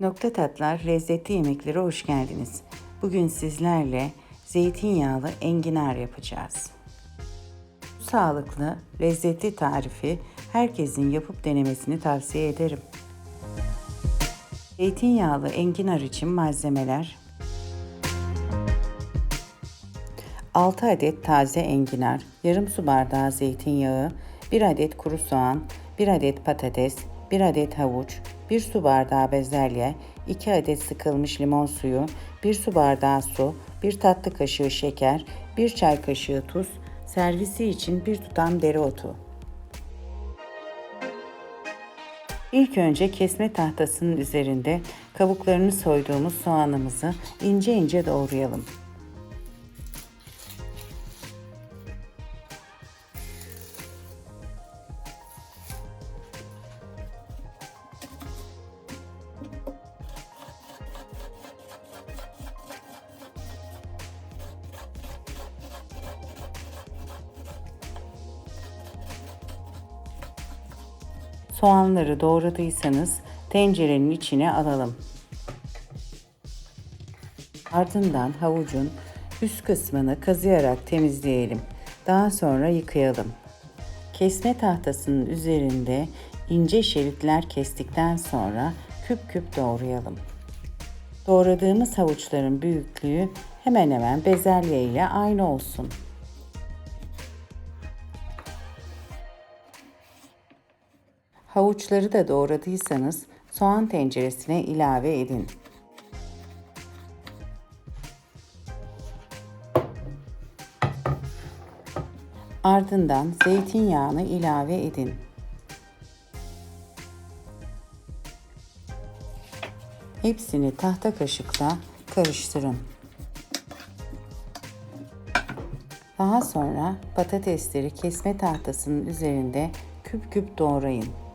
Nokta Tatlar lezzetli yemeklere hoş geldiniz. Bugün sizlerle zeytinyağlı enginar yapacağız. Bu sağlıklı, lezzetli tarifi herkesin yapıp denemesini tavsiye ederim. Zeytinyağlı enginar için malzemeler 6 adet taze enginar, yarım su bardağı zeytinyağı, 1 adet kuru soğan, 1 adet patates, 1 adet havuç, 1 su bardağı bezelye, 2 adet sıkılmış limon suyu, 1 su bardağı su, 1 tatlı kaşığı şeker, 1 çay kaşığı tuz, servisi için 1 tutam dereotu. İlk önce kesme tahtasının üzerinde kabuklarını soyduğumuz soğanımızı ince ince doğrayalım. Soğanları doğradıysanız tencerenin içine alalım. Ardından havucun üst kısmını kazıyarak temizleyelim. Daha sonra yıkayalım. Kesme tahtasının üzerinde ince şeritler kestikten sonra küp küp doğrayalım. Doğradığımız havuçların büyüklüğü hemen hemen bezelye ile aynı olsun. Havuçları da doğradıysanız soğan tenceresine ilave edin. Ardından zeytinyağını ilave edin. Hepsini tahta kaşıkla karıştırın. Daha sonra patatesleri kesme tahtasının üzerinde küp küp doğrayın.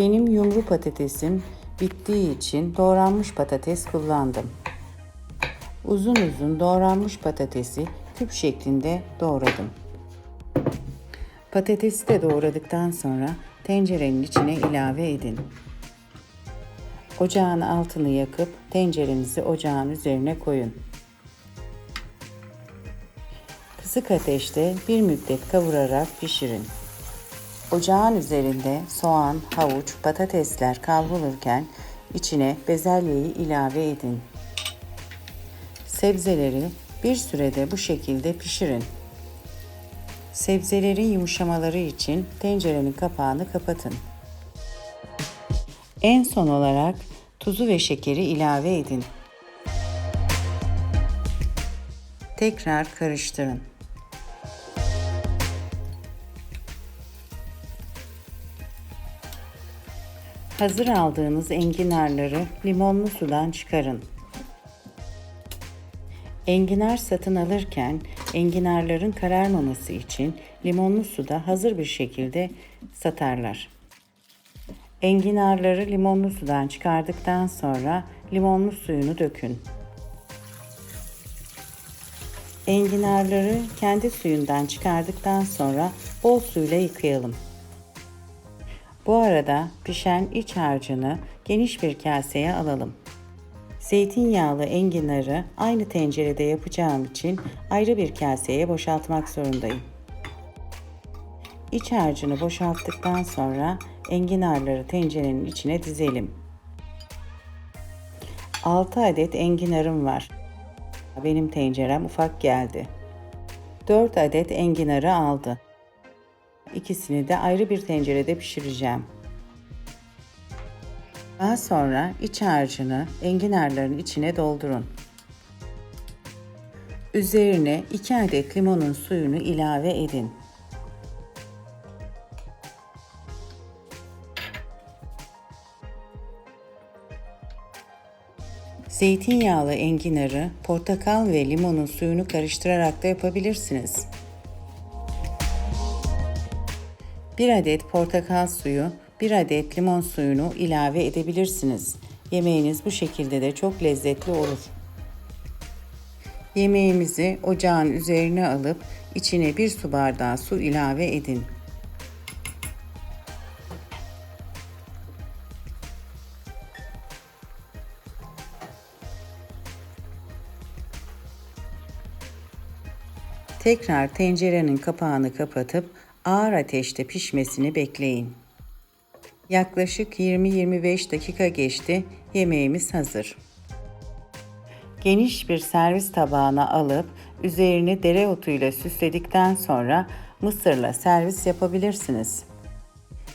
Benim yumru patatesim bittiği için doğranmış patates kullandım. Uzun uzun doğranmış patatesi küp şeklinde doğradım. Patatesi de doğradıktan sonra tencerenin içine ilave edin. Ocağın altını yakıp tencerenizi ocağın üzerine koyun. Kısık ateşte bir müddet kavurarak pişirin. Ocağın üzerinde soğan, havuç, patatesler kavrulurken içine bezelyeyi ilave edin. Sebzeleri bir sürede bu şekilde pişirin. Sebzelerin yumuşamaları için tencerenin kapağını kapatın. En son olarak tuzu ve şekeri ilave edin. Tekrar karıştırın. Hazır aldığınız enginarları limonlu sudan çıkarın. Enginar satın alırken enginarların kararmaması için limonlu suda hazır bir şekilde satarlar. Enginarları limonlu sudan çıkardıktan sonra limonlu suyunu dökün. Enginarları kendi suyundan çıkardıktan sonra bol suyla yıkayalım. Bu arada pişen iç harcını geniş bir kaseye alalım. Zeytinyağlı enginarı aynı tencerede yapacağım için ayrı bir kaseye boşaltmak zorundayım. İç harcını boşalttıktan sonra enginarları tencerenin içine dizelim. 6 adet enginarım var. Benim tencerem ufak geldi. 4 adet enginarı aldı. İkisini de ayrı bir tencerede pişireceğim. Daha sonra iç harcını enginarların içine doldurun. Üzerine 2 adet limonun suyunu ilave edin. Zeytinyağlı enginarı portakal ve limonun suyunu karıştırarak da yapabilirsiniz. 1 adet portakal suyu, 1 adet limon suyunu ilave edebilirsiniz. Yemeğiniz bu şekilde de çok lezzetli olur. Yemeğimizi ocağın üzerine alıp içine 1 su bardağı su ilave edin. Tekrar tencerenin kapağını kapatıp ağır ateşte pişmesini bekleyin. Yaklaşık 20-25 dakika geçti. Yemeğimiz hazır. Geniş bir servis tabağına alıp üzerini dereotuyla süsledikten sonra mısırla servis yapabilirsiniz.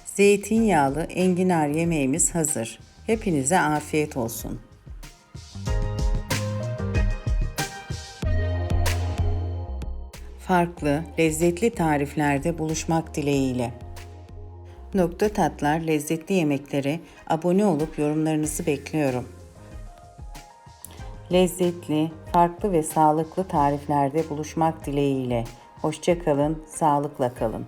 Zeytinyağlı enginar yemeğimiz hazır. Hepinize afiyet olsun. Farklı, lezzetli tariflerde buluşmak dileğiyle. Nokta Tatlar lezzetli yemeklere abone olup yorumlarınızı bekliyorum. Lezzetli, farklı ve sağlıklı tariflerde buluşmak dileğiyle. Hoşça kalın, sağlıkla kalın.